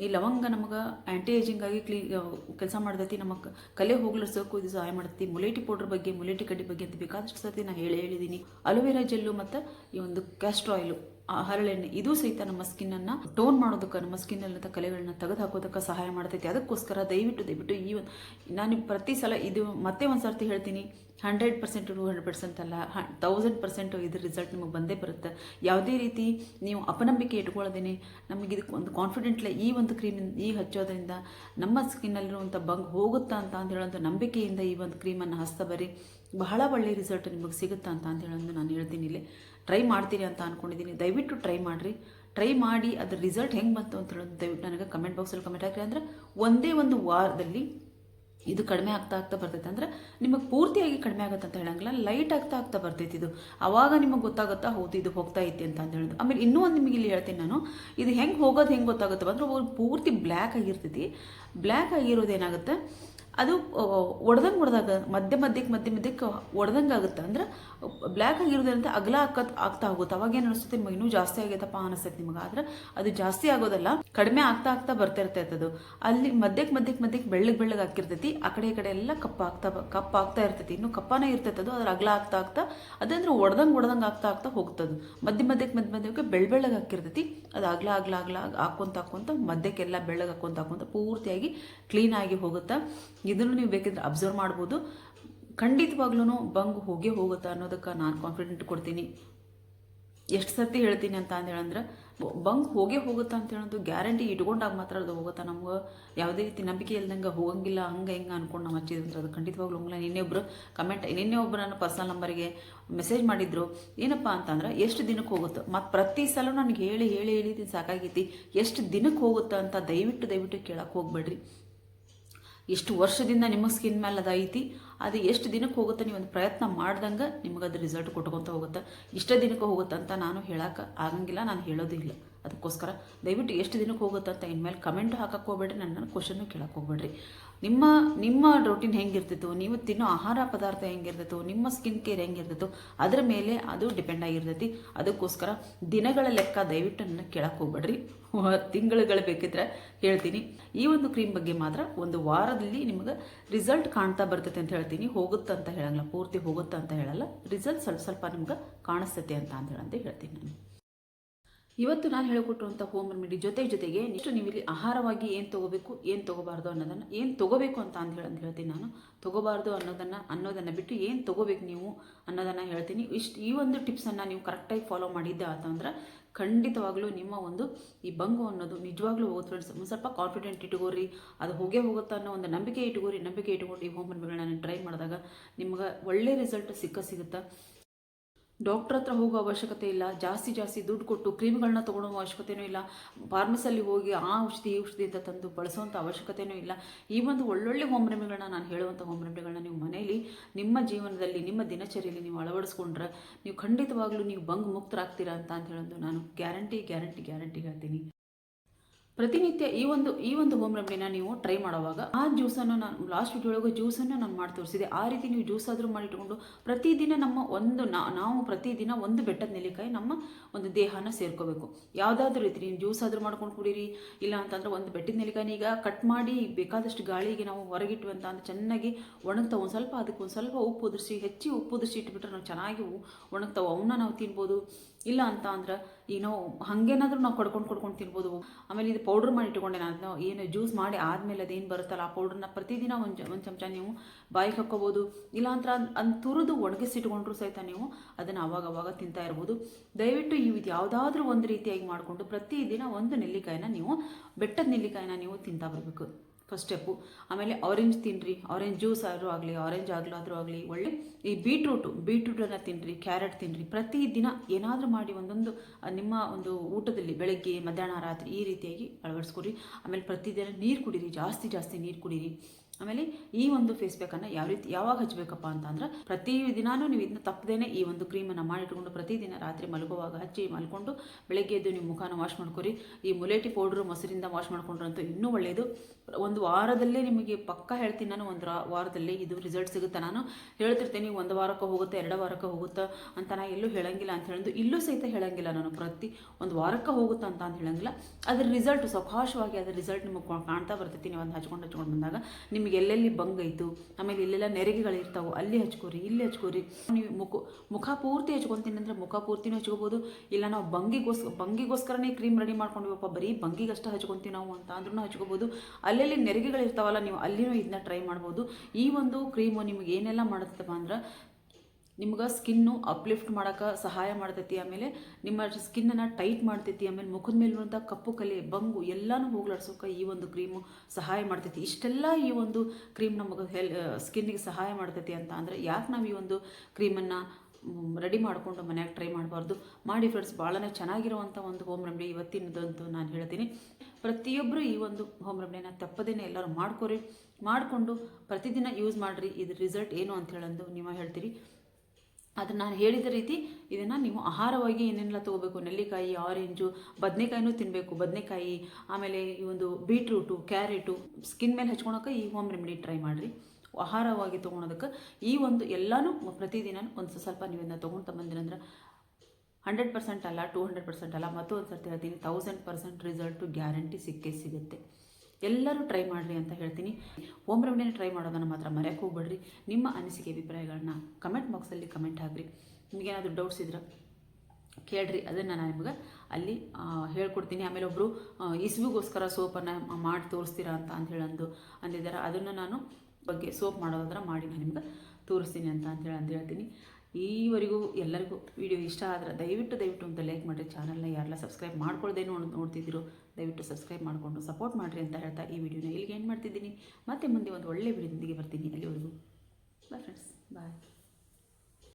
ಈ ಲವಂಗ ನಮಗೆ ಆ್ಯಂಟಿ ಏಜಿಂಗ್ ಆಗಿ ಕ್ಲೀ ಕೆಲಸ ಮಾಡ್ತೈತಿ. ನಮ್ಮ ಕಲೆ ಹೋಗ್ಲಾಡ್ಸೋಕ್ಕೂ ಇದು ಸಹಾಯ ಮಾಡ್ತೈತಿ. ಮುಲೇಟಿ ಪೌಡರ್ ಬಗ್ಗೆ, ಮುಲೇಟಿ ಕಡ್ಡಿ ಬಗ್ಗೆ ಅಂತ ಬೇಕಾದಷ್ಟು ಸತಿ ನಾನು ಹೇಳಿ ಹೇಳಿದ್ದೀನಿ ಅಲೋವೆರಾ ಜೆಲ್ಲು ಮತ್ತು ಈ ಒಂದು ಕ್ಯಾಸ್ಟ್ರ್ ಆಯಿಲು ಆ ಹರಳೆಣ್ಣೆ ಇದು ಸಹಿತ ನಮ್ಮ ಸ್ಕಿನ್ನನ್ನು ಟೋನ್ ಮಾಡೋದಕ್ಕೆ, ನಮ್ಮ ಸ್ಕಿನ್ನಲ್ಲಿದ್ದ ಕಲೆಗಳನ್ನ ತೆಗೆದು ಹಾಕೋದಕ್ಕೆ ಸಹಾಯ ಮಾಡ್ತೈತಿ. ಅದಕ್ಕೋಸ್ಕರ ದಯವಿಟ್ಟು ದಯವಿಟ್ಟು ಈ ನಾನು ಪ್ರತಿ ಸಲ ಇದು ಮತ್ತೆ ಒಂದು ಸರ್ತಿ ಹೇಳ್ತೀನಿ. Hundred percent two hundred percent ಅಲ್ಲ ತೌಸಂಡ್ ಪರ್ಸೆಂಟ್ ಇದ್ರ ರಿಸಲ್ಟ್ ನಿಮಗೆ ಬಂದೇ ಬರುತ್ತೆ. ಯಾವುದೇ ರೀತಿ ನೀವು ಅಪನಂಬಿಕೆ ಇಟ್ಕೊಳ್ಳೋದೇನೆ ನಮಗೆ ಇದಕ್ಕೆ ಒಂದು ಕಾನ್ಫಿಡೆಂಟ್ಲೆ ಈ ಒಂದು ಕ್ರೀಮ್ ಈ ಹಚ್ಚೋದ್ರಿಂದ ನಮ್ಮ ಸ್ಕಿನ್ನಲ್ಲಿರುವಂಥ ಬಂಗ್ ಹೋಗುತ್ತಾ ಅಂತ ಅಂತ ಹೇಳೋಂಥ ನಂಬಿಕೆಯಿಂದ ಈ ಒಂದು ಕ್ರೀಮನ್ನು ಹಚ್ತಾ ಬರ್ರಿ. ಬಹಳ ಒಳ್ಳೆಯ ರಿಸಲ್ಟ್ ನಿಮಗೆ ಸಿಗುತ್ತಾ ಅಂತ ಅಂತ ಹೇಳೋದು ನಾನು ಹೇಳ್ತೀನಿ ಇಲ್ಲಿ. ಟ್ರೈ ಮಾಡ್ತೀರಿ ಅಂತ ಅಂದ್ಕೊಂಡಿದ್ದೀನಿ ದಯವಿಟ್ಟು ಟ್ರೈ ಮಾಡಿರಿ. ಟ್ರೈ ಮಾಡಿ ಅದ್ರ ರಿಸಲ್ಟ್ ಹೆಂಗೆ ಬಂತು ಅಂತ ಹೇಳೋದು ದಯವಿಟ್ಟು ನನಗೆ ಕಮೆಂಟ್ ಬಾಕ್ಸಲ್ಲಿ ಕಮೆಂಟ್ ಹಾಕಿರಿ. ಅಂದರೆ ಒಂದೇ ಒಂದು ವಾರದಲ್ಲಿ ಇದು ಕಡಿಮೆ ಆಗ್ತಾ ಆಗ್ತಾ ಬರ್ತೈತೆ. ಅಂದ್ರೆ ನಿಮಗೆ ಪೂರ್ತಿಯಾಗಿ ಕಡಿಮೆ ಆಗುತ್ತೆ ಅಂತ ಹೇಳಂಗಿಲ್ಲ. ಲೈಟ್ ಆಗ್ತಾ ಆಗ್ತಾ ಬರ್ತೈತೆ ಇದು. ಆವಾಗ ನಿಮಗೆ ಗೊತ್ತಾಗುತ್ತಾ ಹೌದು ಇದು ಹೋಗ್ತಾ ಐತಿ ಅಂತ ಅಂತ ಆಮೇಲೆ ಇನ್ನೂ ಒಂದು ನಿಮಗೆ ಇಲ್ಲಿ ಹೇಳ್ತೀನಿ ನಾನು. ಇದು ಹೆಂಗೆ ಹೋಗೋದು ಹೆಂಗೆ ಗೊತ್ತಾಗುತ್ತೆ. ಅಂದ್ರೆ ಪೂರ್ತಿ ಬ್ಲ್ಯಾಕ್ ಆಗಿರ್ತೈತಿ. ಬ್ಲ್ಯಾಕ್ ಆಗಿರೋದು ಏನಾಗುತ್ತೆ? ಅದು ಒಡ್ದಂಗೆ ಒಡೆದಾಗ, ಮಧ್ಯ ಮಧ್ಯಕ್ಕೆ ಮಧ್ಯ ಮಧ್ಯಕ್ಕೆ ಒಡ್ದಂಗೆ ಆಗುತ್ತೆ. ಅಂದ್ರೆ, ಬ್ಲ್ಯಾಕ್ ಆಗಿರೋದ್ರಿಂದ ಅಗಲ ಹಾಕತ್ ಆಗ್ತಾ ಹೋಗುತ್ತೆ. ಅವಾಗ ಏನು ಅನಿಸುತ್ತೆ ನಿಮಗೆ ಇನ್ನೂ ಜಾಸ್ತಿ ಆಗೈತಪ್ಪ ಅನಿಸುತ್ತೆ ನಿಮಗೆ. ಆದ್ರೆ, ಅದು ಜಾಸ್ತಿ ಆಗೋದಲ್ಲ, ಕಡಿಮೆ ಆಗ್ತಾ ಆಗ್ತಾ ಬರ್ತಿರ್ತೈತೆ ಅದು. ಅಲ್ಲಿ ಮಧ್ಯಕ್ಕೆ ಮಧ್ಯಕ್ಕೆ ಮಧ್ಯಕ್ಕೆ ಬೆಳ್ಳಗೆ ಬೆಳ್ಳಗೆ ಹಾಕಿರ್ತೈತಿ. ಆ ಕಡೆ, ಈ ಕಡೆ ಎಲ್ಲ ಕಪ್ಪ ಆಗ್ತಾ ಕಪ್ಪ ಆಗ್ತಾ ಇರ್ತೈತಿ. ಇನ್ನು ಕಪ್ಪನೇ ಇರ್ತೈತೆ ಅದು. ಅದ್ರ ಅಗಲ ಆಗ್ತಾ ಆಗ್ತಾ, ಅದಂದ್ರೆ ಒಡ್ದಂಗೆ ಒಡ್ದಂಗೆ ಆಗ್ತಾ ಆಗ್ತಾ ಹೋಗ್ತದೆ ಮಧ್ಯ ಮಧ್ಯಕ್ಕೆ ಮಧ್ಯ ಮಧ್ಯಕ್ಕೆ ಬೆಳ್ಳ ಬೆಳ್ಳಗೆ ಹಾಕಿರ್ತೈತಿ. ಅದು ಅಗ್ಲ ಅಗ್ಲ ಅಗ್ಲ, ಹಾಕೊಂತ ಹಾಕೊಂತ ಮಧ್ಯಕ್ಕೆಲ್ಲ ಬೆಳ್ಳಗೆ ಹಾಕೊಂತ ಹಾಕೊಂತ ಪೂರ್ತಿಯಾಗಿ ಕ್ಲೀನಾಗಿ ಹೋಗುತ್ತೆ. ಇದನ್ನು ನೀವು ಬೇಕಿದ್ರೆ ಅಬ್ಸರ್ವ್ ಮಾಡ್ಬೋದು. ಖಂಡಿತವಾಗ್ಲೂ ಬಂಗ್ ಹೋಗೇ ಹೋಗುತ್ತೆ ಅನ್ನೋದಕ್ಕೆ ನಾನು ಕಾನ್ಫಿಡೆಂಟ್ ಕೊಡ್ತೀನಿ. ಎಷ್ಟು ಸರ್ತಿ ಹೇಳ್ತೀನಿ ಅಂತ ಅಂದ ಹೇಳಂದ್ರೆ ಬಂಗ್ ಹೋಗೇ ಹೋಗುತ್ತಾ ಅಂತ ಹೇಳೋದು ಗ್ಯಾರಂಟಿ ಇಟ್ಕೊಂಡಾಗ ಮಾತ್ರ ಅದು ಹೋಗುತ್ತಾ? ನಮ್ಗೆ ಯಾವುದೇ ರೀತಿ ನಂಬಿಕೆ ಇಲ್ದಂಗೆ ಹೋಗಂಗಿಲ್ಲ, ಹಂಗೆ ಹಿಂಗೆ ಅನ್ಕೊಂಡು ನಾವು ಹಚ್ಚಿದ್ರೆ ಅದು ಖಂಡಿತವಾಗ್ಲೂ ಹೋಗಲ್ಲ ನಿನ್ನೆ ಒಬ್ಬರು ಕಮೆಂಟ್ ನಿನ್ನೆ ಒಬ್ಬರು ನನ್ನ ಪರ್ಸನಲ್ ನಂಬರಿಗೆ ಮೆಸೇಜ್ ಮಾಡಿದ್ರು. ಏನಪ್ಪ ಅಂತಂದ್ರೆ ಎಷ್ಟು ದಿನಕ್ಕೆ ಹೋಗುತ್ತೆ? ಮತ್ತು ಪ್ರತಿ ಸಲ ನನಗೆ ಹೇಳಿ ಹೇಳಿ ಹೇಳಿ ಸಾಕಾಗೈತಿ. ಎಷ್ಟು ದಿನಕ್ಕೆ ಹೋಗುತ್ತೆ ಅಂತ ದಯವಿಟ್ಟು ದಯವಿಟ್ಟು ಕೇಳಕ್ಕೆ ಹೋಗ್ಬೇಡ್ರಿ. ಎಷ್ಟು ವರ್ಷದಿಂದ ನಿಮ್ಮ ಸ್ಕಿನ್ ಮೇಲೆ ಅದು ಐತಿ, ಅದು ಎಷ್ಟು ದಿನಕ್ಕೆ ಹೋಗುತ್ತೆ ನೀವು ಒಂದು ಪ್ರಯತ್ನ ಮಾಡ್ದಂಗೆ ನಿಮಗೆ ಅದು ರಿಸಲ್ಟ್ ಕೊಟ್ಕೊತ ಹೋಗುತ್ತೆ. ಇಷ್ಟೇ ದಿನಕ್ಕೆ ಹೋಗುತ್ತೆ ಅಂತ ನಾನು ಹೇಳೋಕೆ ಆಗಂಗಿಲ್ಲ, ನಾನು ಹೇಳೋದು ಇಲ್ಲ. ಅದಕ್ಕೋಸ್ಕರ ದಯವಿಟ್ಟು ಎಷ್ಟು ದಿನಕ್ಕೆ ಹೋಗುತ್ತೆ ಅಂತ ಇನ್ಮೇಲೆ ಕಮೆಂಟ್ ಹಾಕಕ್ಕೆ ಹೋಗ್ಬೇಡ್ರಿ. ನನ್ನ ಕ್ವಶನ್ನು ಕೇಳಕ್ಕೆ ಹೋಗ್ಬೇಡ್ರಿ. ನಿಮ್ಮ ನಿಮ್ಮ ರೊಟೀನ್ ಹೆಂಗಿರ್ತಿತ್ತು? ನೀವು ತಿನ್ನೋ ಆಹಾರ ಪದಾರ್ಥ ಹೆಂಗಿರ್ತಿತ್ತು? ನಿಮ್ಮ ಸ್ಕಿನ್ ಕೇರ್ ಹೆಂಗಿರ್ತಿತ್ತು? ಅದರ ಮೇಲೆ ಅದು ಡಿಪೆಂಡ್ ಆಗಿರ್ತೈತಿ. ಅದಕ್ಕೋಸ್ಕರ ದಿನಗಳ ಲೆಕ್ಕ ದಯವಿಟ್ಟು ನನ್ನ ಕೇಳಕ್ಕೆ ಹೋಗ್ಬೇಡ್ರಿ. ತಿಂಗಳುಗಳು ಬೇಕಿದ್ರೆ ಹೇಳ್ತೀನಿ. ಈ ಒಂದು ಕ್ರೀಮ್ ಬಗ್ಗೆ ಮಾತ್ರ ಒಂದು ವಾರದಲ್ಲಿ ನಿಮಗೆ ರಿಸಲ್ಟ್ ಕಾಣ್ತಾ ಬರ್ತೈತೆ ಅಂತ ಹೇಳ್ತೀನಿ. ಹೋಗುತ್ತೆ ಅಂತ ಹೇಳಂಗಿಲ್ಲ. ಪೂರ್ತಿ ಹೋಗುತ್ತೆ ಅಂತ ಹೇಳಲ್ಲ. ರಿಸಲ್ಟ್ ಸ್ವಲ್ಪ ಸ್ವಲ್ಪ ನಿಮ್ಗೆ ಕಾಣಿಸ್ತೈತೆ ಅಂತ ಅಂತ ಹೇಳಂತ ಹೇಳ್ತೀನಿ ನಾನು. ಇವತ್ತು ನಾನು ಹೇಳಿಕೊಟ್ಟಿರುವಂಥ ಹೋಮ್ ರೆಮಿಡಿ ಜೊತೆ ಜೊತೆಗೆ ನೆಕ್ಸ್ಟ್ ನೀವು ಇಲ್ಲಿ ಆಹಾರವಾಗಿ ಏನು ತೊಗೋಬೇಕು, ಏನು ತೊಗೋಬಾರ್ದು ಅನ್ನೋದನ್ನು, ಏನು ತೊಗೋಬೇಕು ಅಂತ ಅಂದು ಹೇಳಿ ಅಂತ ಹೇಳ್ತೀನಿ ನಾನು. ತೊಗೋಬಾರ್ದು ಅನ್ನೋದನ್ನು ಅನ್ನೋದನ್ನು ಬಿಟ್ಟು ಏನು ತೊಗೋಬೇಕು ನೀವು ಅನ್ನೋದನ್ನು ಹೇಳ್ತೀನಿ. ಇಷ್ಟು ಈ ಒಂದು ಟಿಪ್ಸನ್ನು ನೀವು ಕರೆಕ್ಟಾಗಿ ಫಾಲೋ ಮಾಡಿದ್ದೆ ಅಂತಂದ್ರೆ ಖಂಡಿತವಾಗ್ಲೂ ನಿಮ್ಮ ಒಂದು ಈ ಬಂಗು ಅನ್ನೋದು ನಿಜವಾಗ್ಲೂ ಹೋಗುತ್ತೆ ಫ್ರೆಂಡ್ಸ್ ಒಂದು ಸ್ವಲ್ಪ ಕಾನ್ಫಿಡೆಂಟ್ ಇಟ್ಕೋರಿ. ಅದು ಹೋಗೇ ಹೋಗುತ್ತೆ ಅನ್ನೋ ಒಂದು ನಂಬಿಕೆ ಇಟ್ಕೋರಿ. ನಂಬಿಕೆ ಇಟ್ಕೊಂಡು ಈ ಹೋಮ್ ರೆಮಿಡಿಗಳನ್ನ ಟ್ರೈ ಮಾಡಿದಾಗ ನಿಮ್ಗೆ ಒಳ್ಳೆ ರಿಸಲ್ಟ್ ಸಿಕ್ಕ ಸಿಗುತ್ತಾ? ಡಾಕ್ಟ್ರ್ ಹತ್ರ ಹೋಗೋ ಅವಶ್ಯಕತೆ ಇಲ್ಲ. ಜಾಸ್ತಿ ಜಾಸ್ತಿ ದುಡ್ಡು ಕೊಟ್ಟು ಕ್ರೀಮ್ಗಳನ್ನ ತೊಗೊಳೋ ಅವಶ್ಯಕತೆಯೂ ಇಲ್ಲ. ಫಾರ್ಮಸಲ್ಲಿ ಹೋಗಿ ಆ ಔಷಧಿ ಈ ಔಷಧಿ ಅಂತ ತಂದು ಬಳಸುವಂಥ ಅವಶ್ಯಕತೆಯೂ ಇಲ್ಲ. ಈ ಒಂದು ಒಳ್ಳೊಳ್ಳೆ ಹೋಮ್ ರೆಮಿಗಳನ್ನ ನಾನು ಹೇಳುವಂಥ ಹೋಮ್ ರೆಮಿಗಳನ್ನ ನೀವು ಮನೆಯಲ್ಲಿ ನಿಮ್ಮ ಜೀವನದಲ್ಲಿ, ನಿಮ್ಮ ದಿನಚರಿಯಲ್ಲಿ ನೀವು ಅಳವಡಿಸ್ಕೊಂಡ್ರೆ ನೀವು ಖಂಡಿತವಾಗ್ಲೂ ನೀವು ಬಂಗ್ ಮುಕ್ತರಾಗ್ತೀರಾ ಅಂತ ಅಂತ ಹೇಳೋದು ನಾನು ಗ್ಯಾರಂಟಿ ಗ್ಯಾರಂಟಿ ಗ್ಯಾರಂಟಿ ಹೇಳ್ತೀನಿ. ಪ್ರತಿನಿತ್ಯ ಈ ಒಂದು ಈ ಒಂದು ಹೋಮ್ ರೆಮಿಡಿನ ನೀವು ಟ್ರೈ ಮಾಡುವಾಗ ಆ ಜ್ಯೂಸನ್ನು ನಾನು ಲಾಸ್ಟ್ ವಿಡಿಯೋ ಒಳಗೆ ಜ್ಯೂಸನ್ನು ನಾನು ಮಾಡಿ ತೋರಿಸಿದೆ. ಆ ರೀತಿ ನೀವು ಜ್ಯೂಸ್ ಆದರೂ ಮಾಡಿಟ್ಕೊಂಡು ಪ್ರತಿದಿನ ನಮ್ಮ ಒಂದು ನಾವು ಪ್ರತಿದಿನ ಒಂದು ಬೆಟ್ಟದ ನೆಲ್ಲಿಕಾಯಿ ನಮ್ಮ ಒಂದು ದೇಹನ ಸೇರ್ಕೋಬೇಕು. ಯಾವುದಾದ್ರೂ ರೀತಿ ನೀವು ಜ್ಯೂಸ್ ಆದರೂ ಮಾಡ್ಕೊಂಡು ಕುಡೀರಿ, ಇಲ್ಲ ಅಂತಂದ್ರೆ ಒಂದು ಬೆಟ್ಟದ ನೆಲ್ಲಿಕಾಯಿನ ಈಗ ಕಟ್ ಮಾಡಿ ಬೇಕಾದಷ್ಟು ಗಾಳಿಗೆ ನಾವು ಹೊರಗಿಟ್ವಿ ಅಂತ ಅಂದ್ರೆ ಚೆನ್ನಾಗಿ ಒಣಗ್ತಾವೆ ಒಂದು ಸ್ವಲ್ಪ ಅದಕ್ಕೆ ಒಂದು ಸ್ವಲ್ಪ ಉಪ್ಪು ಉದುರಿಸಿ, ಹೆಚ್ಚಿ ಉಪ್ಪು ಉದುರಿಸಿ ಇಟ್ಬಿಟ್ರೆ ನಾವು ಚೆನ್ನಾಗಿ ಒಣಗ್ತಾವೆ. ಅವನ್ನ ನಾವು ತಿನ್ಬೋದು. ಇಲ್ಲ ಅಂತ ಅಂದ್ರೆ ಈಗ ನಾವು ಹಾಗೇನಾದ್ರೂ ನಾವು ಕಡ್ಕೊಂಡು ಕೊಡ್ಕೊಂಡು ತಿನ್ಬೋದು. ಆಮೇಲೆ ಇದು ಪೌಡ್ರ್ ಮಾಡಿ ಇಟ್ಕೊಂಡೆ ನಾನು. ಏನು ಜ್ಯೂಸ್ ಮಾಡಿ ಆದಮೇಲೆ ಅದೇನು ಬರುತ್ತಲ್ಲ ಆ ಪೌಡ್ರನ್ನ ಪ್ರತಿದಿನ ಒಂದು ಒಂದು ಚಮಚ ನೀವು ಬಾಯಿಗೆ ಹಾಕ್ಕೋಬೋದು. ಇಲ್ಲ ಅಂತ ಅದು ತುರಿದು ಒಣಗಿಸಿಟ್ಕೊಂಡ್ರು ಸಹಿತ ನೀವು ಅದನ್ನು ಅವಾಗ ಅವಾಗ ತಿಂತಾ ಇರ್ಬೋದು. ದಯವಿಟ್ಟು ಇವು ಇದು ಯಾವುದಾದ್ರೂ ಒಂದು ರೀತಿಯಾಗಿ ಮಾಡಿಕೊಂಡು ಪ್ರತಿದಿನ ಒಂದು ನೆಲ್ಲಿಕಾಯಿನ ನೀವು, ಬೆಟ್ಟದ ನೆಲ್ಲಿಕಾಯಿನ ನೀವು ತಿಂತಾ ಬರಬೇಕು. ಫಸ್ಟ್ ಸ್ಟೆಪ್ಪು ಆಮೇಲೆ ಆರೆಂಜ್ ತಿನ್ನಿರಿ ಆರೆಂಜ್ ಜ್ಯೂಸ್ ಆದರೂ ಆಗಲಿ ಆರೆಂಜ್ ಆಗಲೂ ಆದರೂ ಆಗಲಿ, ಒಳ್ಳೆ ಈ ಬೀಟ್ರೂಟು ಬೀಟ್ರೂಟನ್ನು ತಿನ್ನಿರಿ ಕ್ಯಾರೆಟ್ ತಿನ್ನಿರಿ ಪ್ರತಿದಿನ ಏನಾದರೂ ಮಾಡಿ ಒಂದೊಂದು ನಿಮ್ಮ ಒಂದು ಊಟದಲ್ಲಿ ಬೆಳಗ್ಗೆ, ಮಧ್ಯಾಹ್ನ, ರಾತ್ರಿ ಈ ರೀತಿಯಾಗಿ ಅಳವಡಿಸ್ಕೊಡ್ರಿ. ಆಮೇಲೆ ಪ್ರತಿದಿನ ನೀರು ಕುಡೀರಿ, ಜಾಸ್ತಿ ಜಾಸ್ತಿ ನೀರು ಕುಡೀರಿ. ಆಮೇಲೆ ಈ ಒಂದು ಫೇಸ್ ಪ್ಯಾಕನ್ನು ಯಾವ ರೀತಿ ಯಾವಾಗ ಹಚ್ಚಬೇಕಪ್ಪ ಅಂತಂದ್ರೆ ಪ್ರತಿ ದಿನಾನು ನೀವು ಇದನ್ನ ತಪ್ಪದೇನೆ ಈ ಒಂದು ಕ್ರೀಮನ್ನು ಮಾಡಿಟ್ಕೊಂಡು ಪ್ರತಿದಿನ ರಾತ್ರಿ ಮಲಗುವಾಗ ಹಚ್ಚಿ ಮಲ್ಕೊಂಡು ಬೆಳಗ್ಗೆ ಎದ್ದು ನಿಮ್ಮ ಮುಖಾನ ವಾಶ್ ಮಾಡ್ಕೊರಿ. ಈ ಮುಲೇಟಿ ಪೌಡ್ರು ಮೊಸರಿಂದ ವಾಶ್ ಮಾಡ್ಕೊಂಡ್ರಂತೂ ಇನ್ನೂ ಒಳ್ಳೆಯದು ಒಂದು ವಾರದಲ್ಲೇ ನಿಮಗೆ ಪಕ್ಕ ಹೇಳ್ತೀನಿ ನಾನು ಒಂದು ವಾರದಲ್ಲಿ ಇದು ರಿಸಲ್ಟ್ ಸಿಗುತ್ತೆ. ನಾನು ಹೇಳ್ತಿರ್ತೀನಿ, ಒಂದು ವಾರಕ್ಕೆ ಹೋಗುತ್ತೆ, ಎರಡು ವಾರಕ್ಕೆ ಹೋಗುತ್ತೆ ಅಂತ ನಾನು ಎಲ್ಲೂ ಹೇಳಂಗಿಲ್ಲ ಅಂತ ಹೇಳಿದ್ದು ಇಲ್ಲೂ ಸಹಿತ ಹೇಳಂಗಿಲ್ಲ ನಾನು. ಪ್ರತಿ ಒಂದು ವಾರಕ್ಕೆ ಹೋಗುತ್ತೆ ಅಂತ ಅಂತ ಹೇಳಂಗಿಲ್ಲ. ಅದ್ರ ರಿಸಲ್ಟ್ ಸಕಾಶವಾಗಿ ಅದ್ರ ರಿಸಲ್ಟ್ ನಿಮಗೆ ಕಾಣ್ತಾ ಬರ್ತೈತಿ. ನೀವು ಒಂದು ಹಚ್ಕೊಂಡು ಹಚ್ಕೊಂಡು ಬಂದಾಗ ನಿಮಗೆ ಎಲ್ಲೆಲ್ಲಿ ಬಂಗೈತು ಆಮೇಲೆ ಇಲ್ಲೆಲ್ಲ ನೆರಿಗೆಗಳಿರ್ತಾವೆ ಅಲ್ಲಿ ಹಚ್ಕೋರಿ, ಇಲ್ಲಿ ಹಚ್ಕೋರಿ. ನೀವು ಮುಖ ಮುಖ ಪೂರ್ತಿ ಹಚ್ಕೊತೀನಿ ಅಂದರೆ ಮುಖ ಪೂರ್ತಿನೂ ಹಚ್ಕೋಬೋದು. ಇಲ್ಲ ನಾವು ಬಂಗಿಗೋಸ್, ಬಂಗಿಗೋಸ್ಕರನೇ ಕ್ರೀಮ್ ರೆಡಿ ಮಾಡ್ಕೊಂಡಿವಪ್ಪ, ಬರೀ ಬಂಗಿಗಷ್ಟು ಹಚ್ಕೊತೀವಿ ನಾವು ಅಂತ ಅಂದ್ರೂ ಹಚ್ಕೋಬೋದು. ಅಲ್ಲೆಲ್ಲಿ ನೆರಿಗೆಗಳಿರ್ತಾವಲ್ಲ, ನೀವು ಅಲ್ಲಿನೂ ಇದನ್ನ ಟ್ರೈ ಮಾಡ್ಬೋದು. ಈ ಒಂದು ಕ್ರೀಮು ನಿಮಗೆ ಏನೆಲ್ಲ ಮಾಡುತ್ತಪ್ಪ ಅಂದ್ರೆ ನಿಮ್ಗೆ ಸ್ಕಿನ್ನು ಅಪ್ಲಿಫ್ಟ್ ಮಾಡೋಕೆ ಸಹಾಯ ಮಾಡ್ತೈತಿ, ಆಮೇಲೆ ನಿಮ್ಮ ಸ್ಕಿನ್ನನ್ನು ಟೈಟ್ ಮಾಡ್ತೈತಿ, ಆಮೇಲೆ ಮುಖದ ಮೇಲಿರುವಂಥ ಕಪ್ಪು ಕಲೆ, ಬಂಗು ಎಲ್ಲನೂ ಹೋಗ್ಲಾಡ್ಸೋಕೆ ಈ ಒಂದು ಕ್ರೀಮು ಸಹಾಯ ಮಾಡ್ತೈತಿ. ಇಷ್ಟೆಲ್ಲ ಈ ಒಂದು ಕ್ರೀಮ್ ನಮಗೆ ಹೆಲ್ ಸ್ಕಿನ್ನಿಗೆ ಸಹಾಯ ಮಾಡ್ತೈತಿ ಅಂತ ಅಂದರೆ ಯಾಕೆ ನಾವು ಈ ಒಂದು ಕ್ರೀಮನ್ನು ರೆಡಿ ಮಾಡಿಕೊಂಡು ಮನೆಯಾಗೆ ಟ್ರೈ ಮಾಡಬಾರ್ದು? ಮಾಡಿ ಫ್ರೆಂಡ್ಸ್ ಭಾಳನೇ ಚೆನ್ನಾಗಿರುವಂಥ ಒಂದು ಹೋಮ್ ರೆಮಿಡಿ ಇವತ್ತಿನದಂತೂ ನಾನು ಹೇಳ್ತೀನಿ. ಪ್ರತಿಯೊಬ್ಬರು ಈ ಒಂದು ಹೋಮ್ ರೆಮಿಡಿನ ತಪ್ಪದೇ ಎಲ್ಲರೂ ಮಾಡ್ಕೊರಿ. ಮಾಡಿಕೊಂಡು ಪ್ರತಿದಿನ ಯೂಸ್ ಮಾಡಿರಿ. ಇದ್ರ ರಿಸಲ್ಟ್ ಏನು ಅಂತ ಹೇಳಂದು ನೀವು ಹೇಳ್ತೀರಿ. ಅದನ್ನು ನಾನು ಹೇಳಿದ ರೀತಿ ಇದನ್ನು ನೀವು ಆಹಾರವಾಗಿ ಏನೇನೆಲ್ಲ ತೊಗೋಬೇಕು? ನೆಲ್ಲಿಕಾಯಿ ಆರೆಂಜು ಬದನೆಕಾಯಿನೂ ತಿನ್ನಬೇಕು ಬದನೆಕಾಯಿ, ಆಮೇಲೆ ಈ ಒಂದು ಬೀಟ್ರೂಟು ಕ್ಯಾರೆಟು ಸ್ಕಿನ್ ಮೇಲೆ ಹಚ್ಕೊಳಕ್ಕೆ ಈ ಹೋಮ್ ರೆಮಿಡಿ ಟ್ರೈ ಮಾಡಿರಿ. ಆಹಾರವಾಗಿ ತೊಗೊಳೋದಕ್ಕೆ ಈ ಒಂದು ಎಲ್ಲನೂ ಪ್ರತಿದಿನ ಒಂದು ಸ್ವಲ್ಪ ನೀವು ಇದನ್ನ ತೊಗೊಳ್ತಾ ಬಂದಿರಂದ್ರೆ ಹಂಡ್ರೆಡ್ ಪರ್ಸೆಂಟ್ ಅಲ್ಲ ಟೂ ಹಂಡ್ರೆಡ್ ಪರ್ಸೆಂಟ್ ಅಲ್ಲ ಮತ್ತೊಂದು ಸರ್ತಿ ಹೇಳ್ತೀನಿ ತೌಸಂಡ್ ಪರ್ಸೆಂಟ್ ರಿಸಲ್ಟು ಗ್ಯಾರಂಟಿ ಸಿಕ್ಕೇ ಸಿಗುತ್ತೆ. ಎಲ್ಲರೂ ಟ್ರೈ ಮಾಡಿರಿ ಅಂತ ಹೇಳ್ತೀನಿ. ಹೋಮ್ ರೆಮಿಡಿನ ಟ್ರೈ ಮಾಡೋದನ್ನು ಮಾತ್ರ ಮರೆಯೋಕೆ ಹೋಗ್ಬೇಡ್ರಿ. ನಿಮ್ಮ ಅನಿಸಿಕೆ, ಅಭಿಪ್ರಾಯಗಳನ್ನ ಕಮೆಂಟ್ ಬಾಕ್ಸಲ್ಲಿ ಕಮೆಂಟ್ ಹಾಕ್ರಿ. ನಿಮಗೇನಾದರೂ ಡೌಟ್ಸ್ ಇದ್ರೆ ಕೇಳ್ರಿ. ಅದನ್ನು ನಾನು ನಿಮ್ಗೆ ಅಲ್ಲಿ ಹೇಳ್ಕೊಡ್ತೀನಿ. ಆಮೇಲೆ ಒಬ್ಬರು ಇಸ್ವಿಗೋಸ್ಕರ ಸೋಪನ್ನು ಮಾಡಿ ತೋರಿಸ್ತೀರಾ ಅಂತ ಅಂತ ಹೇಳಂದು ಅಂದಿದ್ದಾರೆ ಅದನ್ನು ನಾನು ಬಗ್ಗೆ ಸೋಪ್ ಮಾಡೋದಾದ್ರೆ ಮಾಡಿ ನಾನು ನಿಮ್ಗೆ ತೋರಿಸ್ತೀನಿ ಅಂತ ಅಂತ ಹೇಳಿ ಅಂತ ಹೇಳ್ತೀನಿ. ಈವರೆಗೂ ಎಲ್ಲರಿಗೂ ವಿಡಿಯೋ ಇಷ್ಟ ಆದರೆ ದಯವಿಟ್ಟು ದಯವಿಟ್ಟು ಅಂತ ಲೈಕ್ ಮಾಡಿರಿ. ಚಾನಲ್ನ ಯಾರೆಲ್ಲ ಸಬ್ಸ್ಕ್ರೈಬ್ ಮಾಡ್ಕೊಳ್ದೇನು ನೋಡಿ ನೋಡ್ತಿದ್ರು ದಯವಿಟ್ಟು ಸಬ್ಸ್ಕ್ರೈಬ್ ಮಾಡಿಕೊಂಡು ಸಪೋರ್ಟ್ ಮಾಡಿರಿ ಅಂತ ಹೇಳ್ತಾ ಈ ವಿಡಿಯೋನ ಇಲ್ಲಿಗೆ ಏನು ಮಾಡ್ತಿದ್ದೀನಿ. ಮತ್ತೆ ಮುಂದೆ ಒಂದು ಒಳ್ಳೆ ವಿಡಿಯೋದೊಂದಿಗೆ ಬರ್ತೀನಿ. ಅಲ್ಲಿವರೆಗೂ. Bye friends bye